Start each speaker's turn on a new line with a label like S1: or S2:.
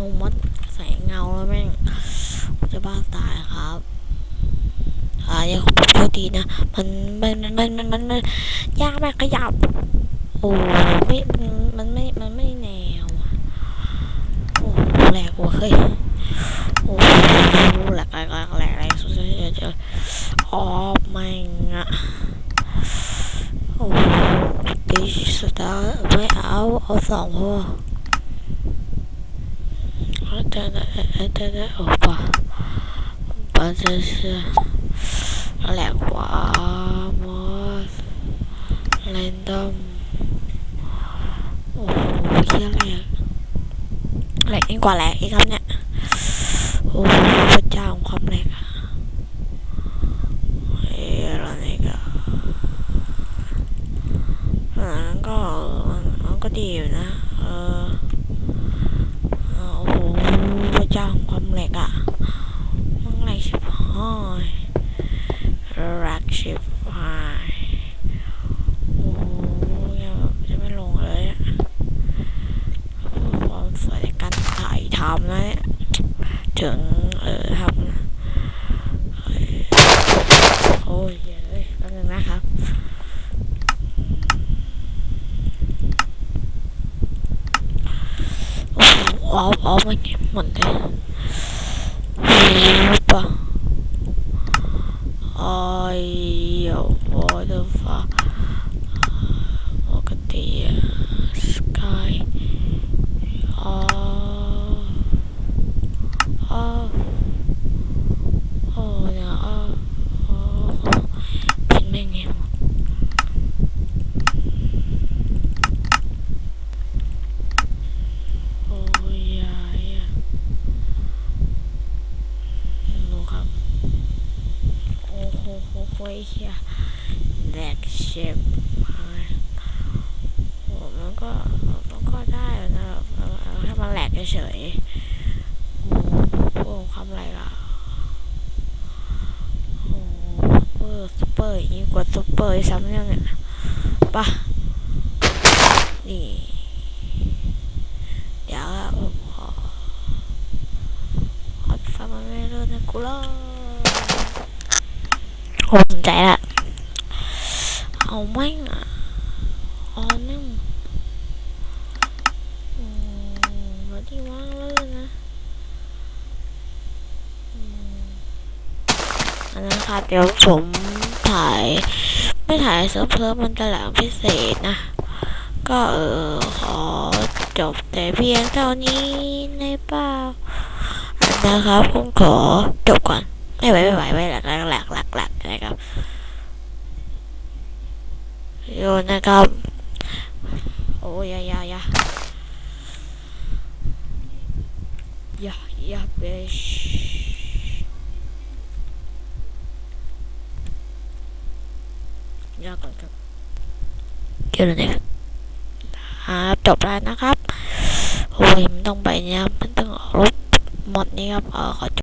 S1: นูมดใส่เงาแล้วแม่งจะบ้าตายครับอ่ายังผมโชคดีนะมันมันมันมันมันมันยากมากขยับโอ้ไม่มันมันไม่มันไม่แนวโอ้แหลกว่ะเฮ้ยโอ้แหลกแหลกแหลกแหลกแหลกสุดๆเจอออกแม่งอะโอ้ปีสุดท้าไม่เอาเอาสองพอ เอาแต่แต่แต่แต่โอ้ปะปะ这是แหลกกว่า most random โอ้โหเคี้ยแหลกแหลกยิ่งกว่าแหลกอีกครับเนี่ย โอ้โหพระเจ้าของความแหลกเอ้ยอะไรเนี่ก็อ่าก็ก็ดีอยู่นะ เออเออโอ้โหพระ เจ้าของความแหลกอะมันแหลกชิบหายแหลกชิบหายโอ้ยจะไม่ลงเลยอะความสวยในการถ่ายทำนะเนี่ยถึงเออทำนะเอ้ยโอ้ยเอ้ยแป๊บนึงนะครับโอ้โหเอาเอามาเก็บหมดเลยโอ้ปะไอ้ยโอ้เดฟ้าปกติสกาย อ๋ออ๋อโอ้เนี่ยอ๋ออ๋อเป็นแม่งไงวะโอ้ยยายอะรู้ครับ โอ้โห โหโหเฮียแดกเชฟโอ้มันก็มันก็ได้นะเอาเอาให้มันแหลกเฉยโอ้โหคำอะไรล่ะโอ้โหซุปเปอร์ซุปเปอร์ยิ่งกว่าซุปเปอร์อีกซ้ำเนี่ยเนี่ยปะนี่เดี๋ยวอะผมขอขอฟังมันไม่เลิกนะกูเลย โอ้สนใจละ เอาแม่อะเอาแม่งอืมาที่ว่างเลยนะอันนั้นค่ะเดี๋ยวผมถ่าย ไม่ถ่ายเซิร์ฟเพิ่มมันจะแหลงพิเศษนะ ก็เออขอจบแต่เพียงเท่านี้ในเปล่าอันนะครับผมขอจบก่อน ไม่ไหวไม่ไหวไม่หลักหลัก หลักหลักหลักนะครับโยนนะครับ โอ้ยอยายายา Yeah, yeah, bitch. ยากก่อนครับเกี่ยวเลยครับจบแล้วนะครับโอ้ยมันต้องไปเนี่ยมันต้องออกรบหมดนี้ครับเออขอจบ